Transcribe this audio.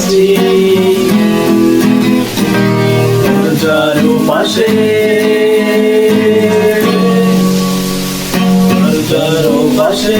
আছি। চারপাশে চারপাশে